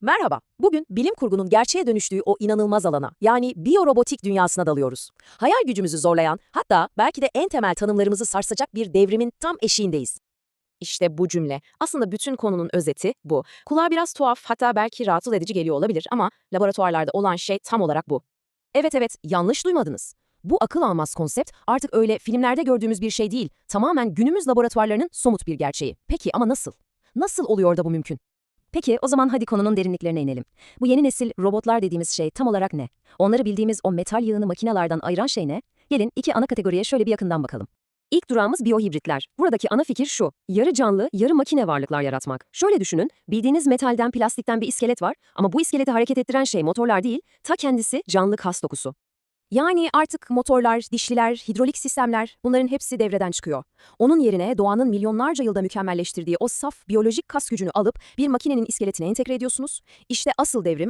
Merhaba. Bugün bilim kurgunun gerçeğe dönüştüğü o inanılmaz alana, yani biyorobotik dünyasına dalıyoruz. Hayal gücümüzü zorlayan, hatta belki de en temel tanımlarımızı sarsacak bir devrimin tam eşiğindeyiz. İşte bu cümle. Aslında bütün konunun özeti bu. Kulağa biraz tuhaf, hatta belki rahatsız edici geliyor olabilir ama laboratuvarlarda olan şey tam olarak bu. Evet evet, yanlış duymadınız. Bu akıl almaz konsept artık öyle filmlerde gördüğümüz bir şey değil, tamamen günümüz laboratuvarlarının somut bir gerçeği. Peki ama nasıl? Nasıl oluyor da bu mümkün? Peki o zaman hadi konunun derinliklerine inelim. Bu yeni nesil robotlar dediğimiz şey tam olarak ne? Onları bildiğimiz o metal yığını makinelerden ayıran şey ne? Gelin iki ana kategoriye şöyle bir yakından bakalım. İlk durağımız biyohibritler. Buradaki ana fikir şu. Yarı canlı, yarı makine varlıklar yaratmak. Şöyle düşünün, bildiğiniz metalden, plastikten bir iskelet var ama bu iskeleti hareket ettiren şey motorlar değil, ta kendisi canlı kas dokusu. Yani artık motorlar, dişliler, hidrolik sistemler bunların hepsi devreden çıkıyor. Onun yerine doğanın milyonlarca yılda mükemmelleştirdiği o saf biyolojik kas gücünü alıp bir makinenin iskeletine entegre ediyorsunuz. İşte asıl devrim